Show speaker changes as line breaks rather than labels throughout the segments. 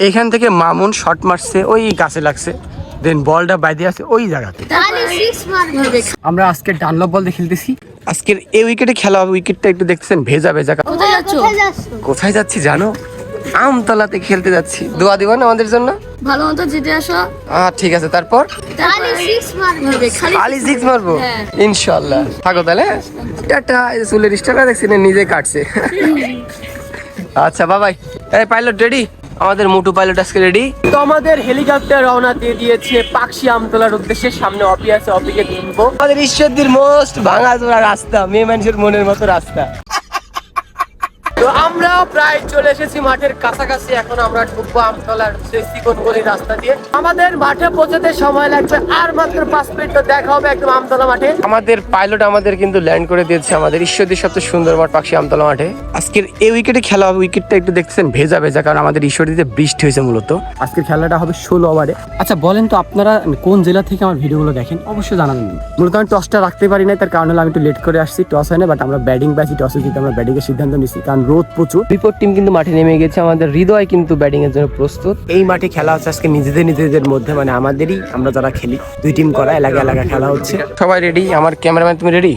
এখান থেকে মামুন শট মারছে ওই গাছে লাগছে। দেন বলটা বাইরে আছে ওই জায়গাতে। আমরা আজকে ডানলপ বল দিয়ে খেলতেছি। আজকের এই উইকেটে খেলা হবে উইকেটটা একটু দেখতেছেন ভেজা ভেজা
কোথায়
কোথায় যাচ্ছ?
কোথায় যাচ্ছি জানো? আমতলাতে খেলতে যাচ্ছি। দোয়া দিবা না আমাদের জন্য?
ভালো মতো জিতে আসো।
আহ ঠিক আছে তারপর?
খালি
সিক্স মারবো
হ্যাঁ।
ইনশাল্লাহ থাকো তাহলে। হ্যাঁ? টাটা চুলের স্টারটা দেখছি না নিজে কাটছে। আচ্ছা বাবাই এই পাইলট রেডি আমাদের মোটু পাইলট আজকে রেডি তো আমাদের হেলিকপ্টার রওনা দিয়ে দিয়েছে পাকশি আমতলার উদ্দেশ্যে। সামনে অপি আছে অপিকে তুলবো আমাদের ঈশ্বরদীর মোস্ট ভাঙা জোড়া রাস্তা মেয়ে মানুষের মনের মতো রাস্তা। আমরা প্রায় চলে এসেছি মাঠের কাছাকাছি। এখন আমরা ঢুকবো আমতলার সেই চিকন গলি রাস্তা দিয়ে। আমাদের মাঠে পৌঁছতে সময় লাগবে আর মাত্র পাঁচ মিনিট তো দেখা হবে একদম আমতলা মাঠে। আমাদের পাইলট আমাদের কিন্তু ল্যান্ড করে দিয়েছে আমাদের ঈশ্বরদীর সবচেয়ে সুন্দর মাঠ পাকশি আমতলা মাঠে। আজকের এই উইকেটে খেলা হবে উইকেটটা একটু দেখছেন ভেজা ভেজা কারণ আমাদের ঈশ্বরদীতে বৃষ্টি হয়েছে মূলত। আজকের খেলাটা হবে ষোলো ওভারে আচ্ছা বলেন তো আপনারা কোন জেলা থেকে আমার ভিডিওগুলো দেখেন? অবশ্যই জানাবেন। মূলত আমি টসটা রাখতে পারি না তার কারণে আমি একটু লেট করে আসছি টস হয় না বাট আমরা ব্যাটিং পাইছি টসে জিতে আমরা ব্যাটিং এর সিদ্ধান্ত নিচ্ছি কারণ রোদ প্রচুর। বিপদ টিম কিন্তু মাঠে নেমে গেছে। আমাদের হৃদয় কিন্তু ব্যাটিং এর জন্য প্রস্তুত। এই মাঠে খেলা হচ্ছে আজকে নিজেদের নিজেদের মধ্যে মানে আমাদেরই আমরা যারা খেলি দুই টিম করা এলাকা এলাকা খেলা হচ্ছে। সবাই রেডি আমার ক্যামেরাম্যান তুমি রেডি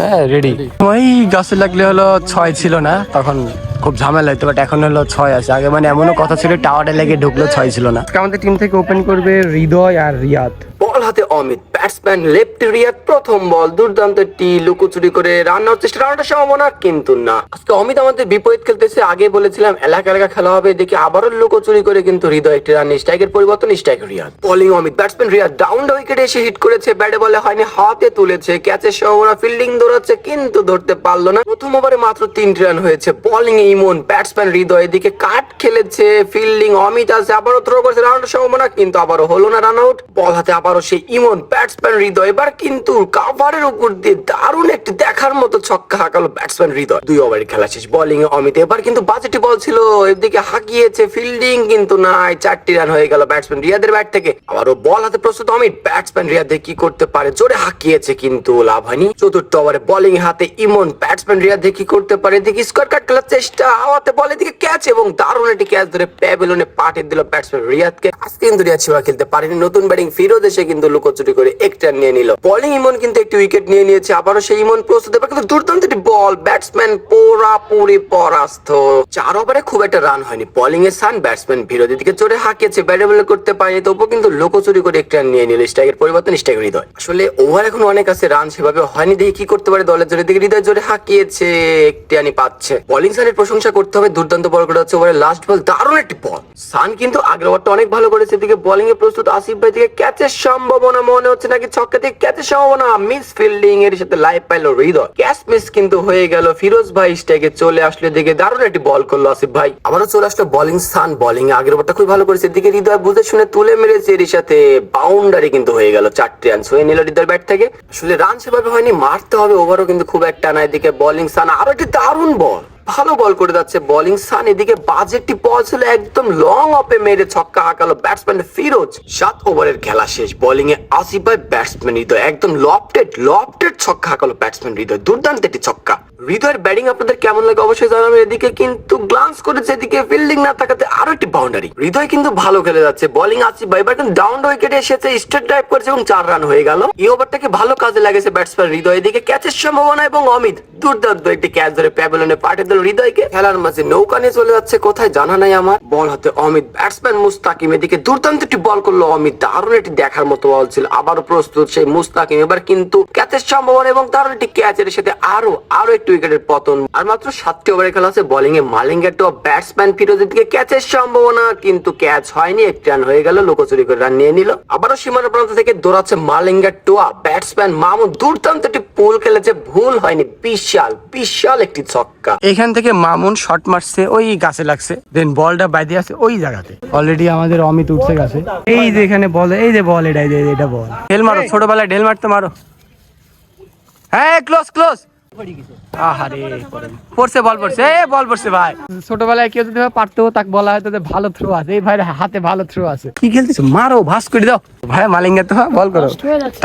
হ্যাঁ রেডি ওই গাছে লাগলে হলো ছয় ছিল না তখন খুব ঝামেলা হতো বাট এখন হলো ছয় আছে। আগে মানে এমনও কথা ছিল টাওয়ারে লেগে ঢুকলো ছয় ছিল না। আমাদের টিম থেকে ওপেন করবে হৃদয় আর রিয়াদ। বল হাতে অমিত। ব্যাটসম্যান লেফট প্রথম বল দুর্দান্ত টি লুকোচুরি করে রান আউট চেষ্টা রানার সম্ভাবনা কিন্তু না। আজকে অমিত আমাদের বিপরীত খেলতেছে, আগে বলেছিলাম এলাকা এলাকা খেলা হবে, দেখি আবারও লুকোচুরি করে কিন্তু হৃদয় একটি রান, স্ট্রাইকের পরিবর্তন, strike Riyad. Bowling Amit, batsman Riyad down উইকেটে এসে হিট করেছে, ব্যাটে বলে হয়নি, হাতে তুলেছে ক্যাচের সম্ভাবনা ফিল্ডিং দৌড়াচ্ছে, কিন্তু ধরতে পারল না। প্রথম ওভারে মাত্র তিনটি রান হয়েছে বোলিং ইমন, ব্যাটসম্যান হৃদয় এদিকে কাট খেলেছে ফিল্ডিং অমিত আছে, আবারও থ্রো করেছে রানের সম্ভাবনা কিন্তু আবারও হলো না রান আউট বল হাতে আবারও সেই ইমন ব্যাটসম্যান হৃদয়। এবার কিন্তু কাভারের উপর দিয়ে দারুণ একটি দেখার মতো ছক্কা হাঁকালো ব্যাটসম্যান হৃদয়। দুই ওভারের খেলা শেষ। বোলিং এ অমিত। এবার কিন্তু বাজেটি বল ছিল। এদিকে হাঁকিয়েছে ফিল্ডিং কিন্তু নাই, চারটি রান হয়ে গেল ব্যাটসম্যান রিয়াদের ব্যাট থেকে। আবারও বল হাতে প্রস্তুত অমিত। ব্যাটসম্যান রিয়াদে কি করতে পারে? জোরে হাঁকিয়েছে, কিন্তু লাভ হয়নি। চতুর্থ ওভারে বোলিং হাতে ইমন। ব্যাটসম্যান রিয়াদে কি করতে পারে? এদিকে স্কোয়ার কাট খেলার চেষ্টা। হাওয়াতে বল এদিকে ক্যাচ এবং দারুণ একটি ক্যাচ ধরে প্যাভিলনে পাঠিয়ে দিল ব্যাটসম্যান রিয়াদকে। আজকে কিন্তু রিয়াদ সেবা খেলতে পারেনি। নতুন ব্যাটিং ফিরোজ এসে কিন্তু লুকোচুরি করে একটা নিয়ে নিল। বোলিং ইমন কিন্তু একটি উইকেট নিয়ে নিয়েছে, আবারও সেই ইমন প্রস্তুত। এবার কিন্তু দুর্দান্ত একটি বল ব্যাটসম্যান পুরাপুরি পরাস্ত। চার ওভারে খুব একটা রান হয়নি। বোলিং এর সান ব্যাটসম্যান বিরোধী দিকে চড়ে হাঁকিয়েছে ব্যাটে বলে করতে পারেনি তবুও কিন্তু লোকচুরি করে একটা নিয়ে নিল স্ট্রাইকের পরিবর্তন স্ট্রাইক হৃদয়। আসলে ওভার এখন অনেক আছে রান সেভাবে হয়নি। দেখি কি করতে পারে দলের জোরে দিকে। হৃদয় জোরে হাঁকিয়েছে, একটি রানই পাচ্ছে। বোলিং সানের প্রশংসা করতে হবে। দুর্দান্ত বল করে হচ্ছে ওভারের লাস্ট বল দারুণ একটি বল সান কিন্তু আগের ওভারটা অনেক ভালো করেছে। দিকে বোলিং এ প্রস্তুত আসিফ ভাই। দিকে ক্যাচের সম্ভাবনা মনে হচ্ছে নাকি ছক্কা থেকে ক্যাচের সম্ভাবনা মিস ফিল্ডিং এর সাথে লাইভ পাইলো হৃদয়। ক্যাচ মিস কিন্তু হয়ে গেল। ফিরোজ ভাই স্ট্রাইকে চলে আসলে দিকে দারুণ একটি বল করল আসিফ ভাই। আবারও চলে আসলো বোলিং সান বোলিং আগের ওভারটা খুব ভালো করেছে। এদিকে হৃদয় বুঝে শুনে তুলে মেরেছে। এর সাথে বাউন্ডারি কিন্তু হয়ে গেল চারটি রান হয়ে নিল হৃদয় ব্যাট থেকে। আসলে রান সেভাবে হয়নি, মারতে হবে। ওভারও কিন্তু খুব একটা না এদিকে বোলিং সান আরও একটি দারুণ বল ভালো বল করে যাচ্ছে বোলিং সান এদিকে বাজেটটি বল ছিল একদম লং অপে মেরে ছক্কা হাঁকালো ব্যাটসম্যান ফিরোজ। সাত ওভারের খেলা শেষ বোলিং এ আসিফ ভাই ব্যাটসম্যান হৃদয়, একদম লফটেড লফটেড ছক্কা হাঁকালো ব্যাটসম্যান হৃদয়, দুর্দান্ত একটি ছক্কা। হৃদয়ের ব্যাটিং আপনাদের কেমন লাগে অবশ্যই জানাবেন এদিকে, কিন্তু গ্লান্স করেছে এদিকে ফিল্ডিং না থাকাতে আরও একটি বাউন্ডারি হৃদয় কিন্তু ভালো খেলে যাচ্ছে বোলিং আসিফ ভাই কিন্তু ডাউন উইকেটে এসেছে স্ট্রেট ড্রাইভ করেছে এবং চার রান হয়ে গেল। এই ওভারটাকে ভালো কাজে লাগেছে ব্যাটসম্যান হৃদয়, এদিকে ক্যাচের সম্ভাবনা এবং অমিত। দুর্দান্ত একটি ক্যাচ ধরে প্যাবেলনে পাঠিয়ে দিল হৃদয়কে খেলার মাঝে নৌকা নিয়ে চলে যাচ্ছে। কোথায় জানা নাই আমার? বল হাতে অমিত ব্যাটসম্যান মুস্তাকিম। এদিকে দুর্দান্ত একটি বল করল অমিত। দারুণ দেখার মতো বল ছিল। প্রস্তুত সেই মুস্তাকিম। এবার কিন্তু ক্যাচের সম্ভাবনা এবং দারুণ একটি ক্যাচের সাথে আরও আরও একটি উইকেটের পতন। আর মাত্র সাতটি ওভারে খেলা আছে। বোলিং এ মালিঙ্গের তো ব্যাটসম্যান ফিরোজের দিকে ক্যাচের সম্ভাবনা, কিন্তু ক্যাচ হয়নি। একটি রান হয়ে গেল লোকচুরি করে রান নিয়ে নিল। আবারও সীমানা প্রান্ত থেকে দৌড়াচ্ছে মালিঙ্গার টোয়া ব্যাটসম্যান মামুন। দুর্দান্ত একটি পুল খেলেছে। ভুল হয়নি। বিশাল বিশাল একটি ছক্কা। এখান থেকে মামুন শট মারছে, ওই গাছে লাগছে। দেন বলটা বাইরে আছে ওই জায়গাতে। অলরেডি আমাদের অমিত উঠছে গাছে। এই যে এখানে বল এই যে বল এটা এটা বল ঢেল মারো, ছোটবেলায় ঢেল মারতে মারো। হ্যাঁ ক্লোজ ক্লোজ আহারে পড়ছে বল পড়ছে। বল পড়ছে ভাই। ছোটবেলায় কেউ যদি পারতো তাকে বলা হয়তো যে ভালো থ্রো আছে। এই ভাইয়ের হাতে ভালো থ্রো আছে। কি খেলতেছো? মারো ভাস করে দাও। ভাই মালিঙ্গা তো বল করো।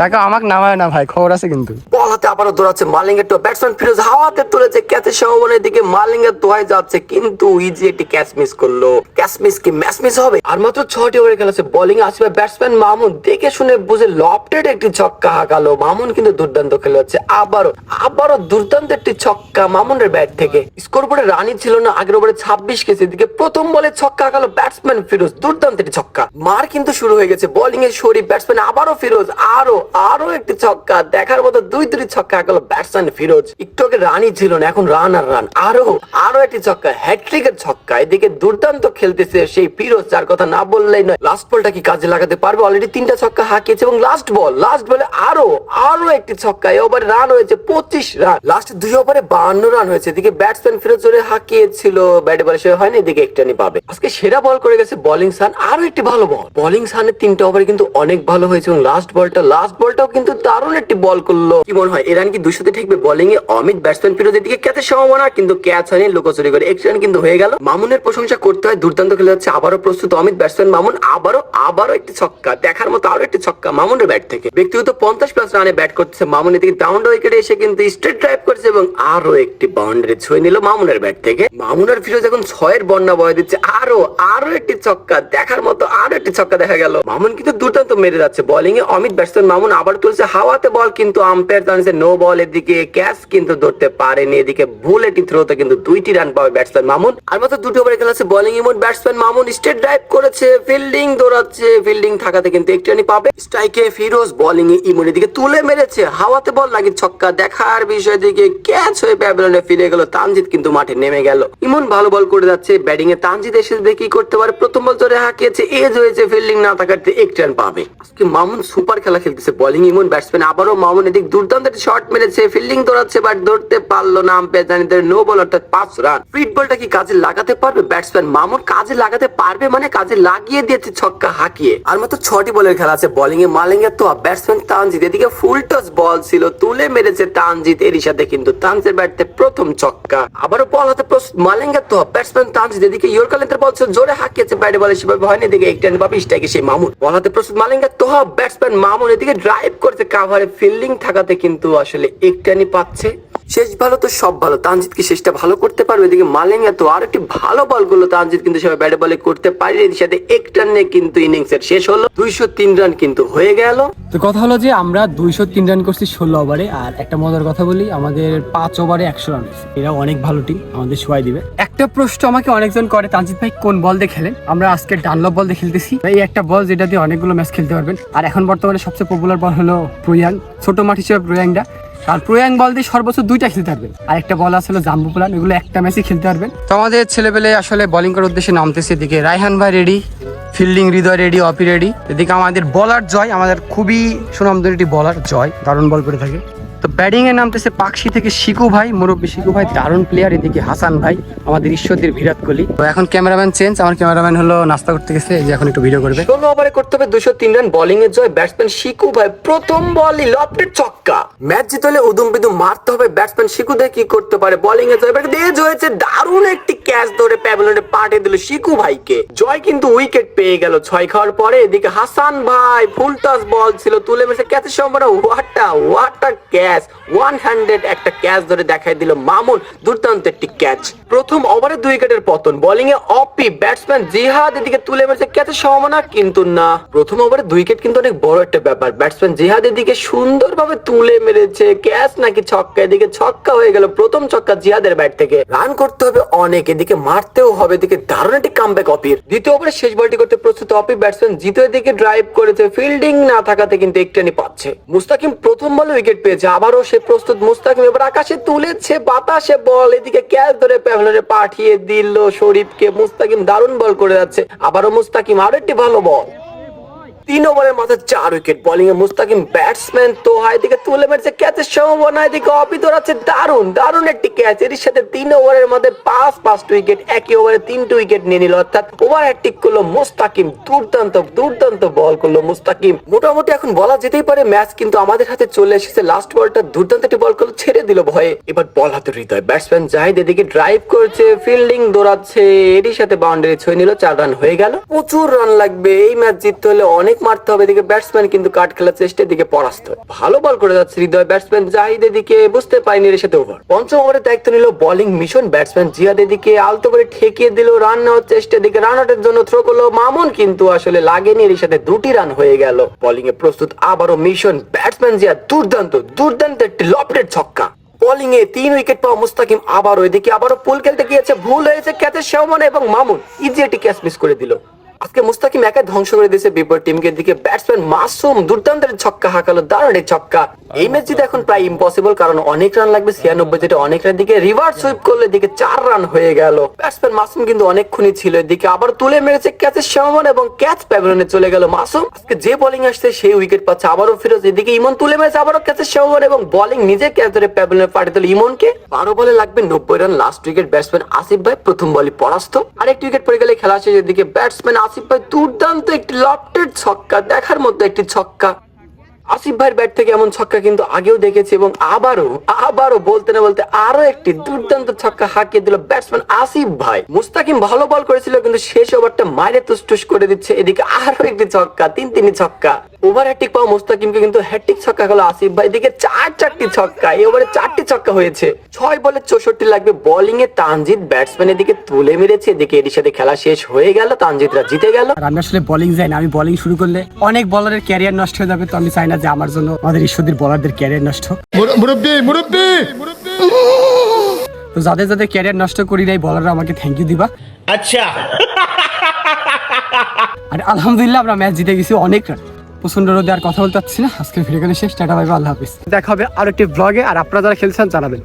টাকা আমাকে নামায় না ভাই খবর আছে কিন্তু। বল আবারও দৌড়াচ্ছে মালিঙ্গের তো ব্যাটসম্যান ফিরোজ হাওয়াতে তুলেছে ক্যাচের সম্ভাবনার দিকে মালিঙ্গা দোয়ায় যাচ্ছে কিন্তু ইজি একটি ক্যাচ মিস করল। ক্যাচ মিস কি ম্যাচ মিস হবে? আর মাত্র ছয়টি ওভারে খেলেছে বোলিং আসবে ব্যাটসম্যান মামুন দেখে শুনে বুঝে লফটেড একটি ছক্কা হাঁকালো। মামুন কিন্তু দুর্দান্ত খেলে হচ্ছে আবারও আবারও দুর্দান্ত একটি ছক্কা মামুনের ব্যাট থেকে। স্কোর বোর্ডে রানই ছিল না, আগের ওভারে ছাব্বিশ কেসি দিকে প্রথম বলে ছক্কা হাঁকালো ব্যাটসম্যান ফিরোজ দুর্দান্ত একটি ছক্কা। মার কিন্তু শুরু হয়ে গেছে বোলিং এর শরীর ব্যাটসম্যান আবারও ফিরোজ আরও আরও একটি ছক্কা। দেখার মতো দুই দুটি ছক্কা হাঁকালো ব্যাটসম্যান ফিরোজ। একটু আগে রানই ছিল না, এখন রান আর রান। আরও আরও একটি ছক্কা হ্যাট্রিকের ছক্কা। এদিকে দুর্দান্ত খেলতেছে সেই ফিরোজ, যার কথা না বললেই নয় লাস্ট বলটা কি কাজে লাগাতে পারবে? অলরেডি তিনটা ছক্কা হাঁকিয়েছে এবং লাস্ট বল লাস্ট বলে আরও আরও একটি ছক্কা। ওভারে রান হয়েছে পঁচিশ রান। লাস্ট দুই ওভারে বাহান্ন রান হয়েছে। এদিকে ব্যাটসম্যান ফিরোজ জোরে হাঁকিয়েছিল। ব্যাটে বলে সে হয়নি, এদিকে একটানি পাবে। আজকে সেরা বল করে গেছে বোলিং সান আরও একটি ভালো বল বোলিং সানের তিনটা ওভারে কিন্তু অনেক ভালো হয়েছে এবং লাস্ট বলটা লাস্ট বলটাও কিন্তু দারুণ একটি বল করল। কি মনে হয় এরান রান কি দুশোতে ঠিকবে? বোলিং এ অমিত ব্যাটসম্যান ফিরোজের দিকে ক্যাচের সম্ভাবনা, কিন্তু ক্যাচ হয়নি, লোকচুরি করে। এক রান কিন্তু হয়ে গেল। মামুনের প্রশংসা করতে হয়, দুর্দান্ত খেলে যাচ্ছে, আবারও প্রস্তুত অমিত ব্যাটসম্যান মামুন, আবারও আবারও একটি ছক্কা। দেখার মতো আরও একটি ছক্কা মামুনের ব্যাট থেকে। ব্যক্তিগত পঞ্চাশ প্লাস রানে ব্যাট করছে মামুন, এদিকে ডাউন উইকেটে এসে কিন্তু স্ট্রেট ড্রাইভ করছে এবং আরও একটি বাউন্ডারি ছুঁয়ে নিল মামুনের ব্যাট থেকে। মামুনের ফিরোজ এখন ছয়ের বন্যা বয় দিচ্ছে, আরও আরও একটি ছক্কা দেখার মতো আরও একটি ছক্কা দেখা গেল। মামুন কিন্তু দুর্দান্ত মেরে যাচ্ছে বোলিং এ। অমিত ব্যাটসম্যান মামুন আবার তুলছে হাওয়াতে বল কিন্তু আম্পায়ার জানিয়েছে নো বল এদিকে। ক্যাচ কিন্তু ধরতে পারেনি এদিকে। ভুল একটি থ্রোতে কিন্তু দুইটি রান পাবে ব্যাটসম্যান মামুন। আর মাত্র দুটি ওভারে খেলাচ্ছে bowling Emon batsman Mamun straight drive করেছে ফিল্ডিং দৌড়াচ্ছে ফিল্ডিং থাকাতে কিন্তু একটি রানই পাবে স্ট্রাইকে ফিরোজ বোলিং এ ইমনের দিকে তুলে মেরেছে। হাওয়াতে বল লাগি ছক্কা দেখার বিষয় দিকে ক্যাচ হয়ে প্যাভিলনে ফিরে গেল। তানজিদ কিন্তু মাঠে নেমে গেল। ইমন ভালো বল করে যাচ্ছে। ব্যাটিং এ তানজিদ এসে দেখি করতে পারে। প্রথম বল ধরে হাঁকিয়েছে। এজ হয়েছে ফিল্ডিং না থাকাতে এক রান পাবে। আজকে মামুন সুপার খেলা খেলতেছে। বোলিং ইমন ব্যাটসম্যান আবারও মামুন এদিক দুর্দান্ত একটি শট মেরেছে। ফিল্ডিং দৌড়াচ্ছে বাট ধরতে পারল না আম্পায়ার নো বল অর্থাৎ পাঁচ রান। ফিট বলটা কি কাজে লাগাতে পারবে? ব্যাটসম্যান মামুন কাজে লাগাতে পারবে মানে কাজে লাগিয়ে দিয়েছে ছক্কা হাঁকিয়ে। আর মাত্র ছটি বলের খেলা আছে। বোলিং এ মালিং এর তো ব্যাটসম্যান তানজিদ। এদিকে ফুল টস বল ছিল, তুলে মেরেছে তানজিদ। এরই সাথে কিন্তু তানজের ব্যাটতে প্রথম ছক্কা। আবারও বল হাতে প্রস্তুত মালিঙ্গা তো ব্যাটসম্যান তানজিদ এদিকে ইয়র্কালেন্টের বল জোরে হাঁকিয়েছে ব্যাটে বলে সেভাবে হয়নি, এদিকে একটা পাবে টাকে সেই মামুন। বল হাতে প্রস্তুত মালিঙ্গা তো ব্যাটসম্যান মামুন এদিকে ড্রাইভ করছে কাভারে ফিল্ডিং থাকাতে কিন্তু আসলে একটানি পাচ্ছে। শেষ ভালো তো সব ভালো। তানজিদ কি শেষটা ভালো করতে পারবে? এদিকে মালিঙ্গা তো আর একটি ভালো বল করল। তানজিদ কিন্তু সবাই ব্যাটে বলে করতে পারে এর সাথে এক রানে কিন্তু ইনিংস এর শেষ হলো। দুইশো তিন রান কিন্তু হয়ে গেল।
তো কথা হলো যে আমরা দুইশো তিন রান করছি ষোলো ওভারে আর একটা মজার কথা বলি, আমাদের পাঁচ ওভারে একশো রান। এরা অনেক ভালো টিম আমাদের সবাই দিবে। একটা প্রশ্ন আমাকে অনেকজন করে তানজিৎ ভাই কোন বল দিয়ে খেলেন? আমরা আজকে ডানলপ বল দিয়ে খেলতেছি। এই একটা বল যেটা দিয়ে অনেকগুলো ম্যাচ খেলতে পারবেন। আর এখন বর্তমানে সবচেয়ে পপুলার বল হলো প্রয়াং, ছোট মাঠ হিসেবে প্রয়াংটা। আর প্রয়াং বল দিয়ে সর্বোচ্চ দুইটা খেলতে পারবেন আর একটা বল আসলে জাম্বু প্লান, এগুলো একটা ম্যাচই খেলতে পারবেন
তো আমাদের ছেলেপেলে আসলে বোলিং করার উদ্দেশ্যে নামতেছে এদিকে। রায়হান ভাই ready fielding Hridoy ready Opi ready এদিকে আমাদের বলার জয়, আমাদের খুবই সুনামধন্য একটি বলার জয়, দারুণ বল করে থাকে। তো ব্যাটিং এ নামতেছে পাকশি থেকে শিকু ভাই, মুরব্বী শিকু ভাই, দারুণ প্লেয়ার এদিকে হাসান ভাই, আমাদের ঈশ্বরদের বিরাট কোহলি। তো এখন ক্যামেরাম্যান চেঞ্জ আমার ক্যামেরাম্যান হলো নাস্তা করতে গেছে যে এখন একটু ভিডিও করবে। ষোলো ওভারে করতে হবে দুশো তিন রান বোলিং এর জয় ব্যাটসম্যান শিকু ভাই, প্রথম বলই লফটের ছক্কা। ম্যাচ জিতলে উদুম বিদুম মারতে হবে ব্যাটসম্যান শিকু দেখ কি করতে পারে বোলিং এর জয়। এজ হয়েছে দারুণ একটি ক্যাচ ধরে প্যাভিলনে পাঠিয়ে দিল শিকু ভাইকে। জয় কিন্তু উইকেট পেয়ে গেল ছয় খাওয়ার পরে, এদিকে হাসান ভাই ফুল টাস বল ছিল, তুলে মেসে ক্যাচের সম্ভাবনা what a what a catch one hundred একটা ক্যাচ ধরে দেখাই দিল মামুন, দুর্দান্ত একটি ক্যাচ। প্রথম ওভারে দুই উইকেটের পতন। বোলিং এ অপি ব্যাটসম্যান জিহাদ এদিকে তুলে মেরেছে ক্যাচের সম্ভাবনা কিন্তু না। প্রথম ওভারে দুই উইকেট কিন্তু অনেক বড় একটা ব্যাপার। ব্যাটসম্যান জিহাদ এদিকে সুন্দরভাবে তুলে মেরেছে। ক্যাচ নাকি ছক্কা, এদিকে ছক্কা হয়ে গেল প্রথম ছক্কা জিহাদের ব্যাট থেকে। রান করতে হবে অনেক, এদিকে মারতেও হবে, এদিকে দারুণ একটি কামব্যাক অপির। দ্বিতীয় ওভারে শেষ বলটি করতে প্রস্তুত অপি ব্যাটসম্যান জিতের দিকে ড্রাইভ করেছে। ফিল্ডিং না থাকাতে কিন্তু একটানি পাচ্ছে। মুস্তাকিম প্রথম বলে উইকেট পেয়েছে। আবারও সে প্রস্তুত মুস্তাকিম এবার আকাশে তুলেছে বাতাসে বল। এদিকে ক্যাচ ধরে প্যাভেলরে পাঠিয়ে দিল শরীফকে। মুস্তাকিম দারুণ বল করে যাচ্ছে। আবারও মুস্তাকিম আরও একটি ভালো বল। তিন ওভারের মাথায় চার উইকেট। বোলিং এ মুস্তাকিম ব্যাটসম্যান তো এদিকে তুলে মেরেছে ক্যাচের সম্ভাবনা এদিকে অপি দৌড়াচ্ছে দারুণ দারুণ একটি ক্যাচ এর সাথে তিন ওভারের মধ্যে পাঁচ পাঁচটা উইকেট, একই ওভারে তিনটে উইকেট নিয়ে নিল। অর্থাৎ ওভার হ্যাট্রিক করল মুস্তাকিম, দুর্দান্ত দুর্দান্ত বল করল মুস্তাকিম। মোটামুটি এখন বলা যেতেই পারে ম্যাচ কিন্তু আমাদের হাতে চলে এসেছে। লাস্ট বলটা দুর্দান্ত একটি বল করল, ছেড়ে দিল ভয়ে। এবার বল হাতে হৃদয়। ব্যাটসম্যান জাহিদ এদিকে ড্রাইভ করছে ফিল্ডিং দৌড়াচ্ছে, এরই সাথে বাউন্ডারি ছুঁয়ে নিল, চার রান হয়ে গেল। প্রচুর রান লাগবে, এই ম্যাচ জিততে হলে অনেক মারতে হবে, এদিকে ব্যাটসম্যান কিন্তু কাট খেলার চেষ্টা এদিকে পরাস্ত ভালো বল করে যাচ্ছে হৃদয় ব্যাটসম্যান জাহিদ এদিকে, বুঝতে পারিনি এর সাথে ওভার পঞ্চম ওভারের দায়িত্ব নিল বোলিং মিশন ব্যাটসম্যান জিয়াদ এদিকে, আলতো করে ঠেকিয়ে দিল রান নেওয়ার চেষ্টা এদিকে রান আউটের জন্য থ্রো করল। মামুন কিন্তু আসলে লাগেনি, এর সাথে দুটি রান হয়ে গেল। বোলিং এ প্রস্তুত আবারও মিশন ব্যাটসম্যান জিয়াদ, দুর্দান্ত দুর্দান্ত একটি লপটের ছক্কা। বোলিং এ তিন উইকেট পাওয়া মুস্তাকিম আবার ওইদিকে আবারও পুল খেলতে গিয়েছে, ভুল হয়েছে ক্যাচের শাহমান এবং মামুন। ইজি একটি ক্যাচ মিস করে দিল। আজকে মুস্তাকিম একা ধ্বংস করে দিয়েছে বিপরীত টিমকে। দিকে ব্যাটসম্যান মাসুম দুর্দান্ত ছক্কা, হাঁকালো দারুণ একটি ছক্কা। এই ম্যাচ জিতে এখন প্রায় ইম্পসিবল কারণ অনেক রান লাগবে, ছিয়ানব্বই যেটা অনেক রান দিকে রিভার্স সুইপ করলে দিকে চার রান হয়ে গেল। ব্যাটসম্যান মাসুম কিন্তু অনেকক্ষণই ছিল এদিকে, আবার তুলে মেরেছে ক্যাচের সমান এবং ক্যাচ প্যাভিলনে চলে গেল মাসুম। আজকে যে বোলিং আসছে, সেই উইকেট পাচ্ছে, আবারও ফিরোজ। এদিকে ইমন তুলে মেরেছে, আবারও ক্যাচের সমান এবং বোলিং নিজে ক্যাচ ধরে প্যাভিলনে পাঠিয়ে দিল ইমনকে। বারো বলে লাগবে নব্বই run last wicket batsman Asif ভাই, প্রথম বলই পরাস্ত। আরেকটি উইকেট পড়ে গেলে খেলা শেষের এদিকে ব্যাটসম্যান আসিফ ভাই দুর্দান্ত একটি লফটেড ছক্কা, দেখার মতো একটি ছক্কা। আসিফ ভাইয়ের ব্যাট থেকে এমন ছক্কা কিন্তু আগেও দেখেছি এবং আবারও আবারও বলতে না বলতে আরও একটি দুর্দান্ত ছক্কা হাঁকিয়ে দিল ব্যাটসম্যান আসিফ ভাই। মুস্তাকিম ভালো বল করেছিল কিন্তু শেষ ওভারটা মাইরে তুসটুস করে দিচ্ছে। এদিকে আরও একটি ছক্কা তিন তিনি ছক্কা। ওভার হ্যাট্রিক পাওয়া মুস্তাকিমকে কিন্তু হ্যাট্রিক ছক্কা হলো আসিফ ভাই। এদিকে চার চারটি ছক্কা এই ওভারে চারটি ছক্কা হয়েছে। ছয় বলে চৌষট্টি লাগবে বোলিং এ তানজিদ ব্যাটসম্যান এদিকে তুলে মেরেছে এদিকে এর সাথে খেলা শেষ হয়ে গেল তানজিদরা জিতে গেল।
আর আমি আসলে বোলিং যাই না আমি বোলিং শুরু করলে অনেক বলারের ক্যারিয়ার নষ্ট হয়ে যাবে তো আমি চাই না যে আমার জন্য আমাদের ঈশ্বরদের বলারদের ক্যারিয়ার নষ্ট হোক।
মুরব্বী মুরব্বী!
তো যাদের যাদের ক্যারিয়ার নষ্ট করি নাই বলাররা আমাকে থ্যাংক ইউ দিবা।
আচ্ছা।
আর আলহামদুলিল্লাহ আমরা ম্যাচ জিতে গেছি অনেক রান প্রচণ্ড রোদে আর কথা বলতে পারছি না। আজকে ভিডিও শেষ। টাটা ভাই আল্লাহ হাফিজ। দেখা হবে আর একটি ব্লগে আর আপনারা যারা খেলছেন, জানাবেন।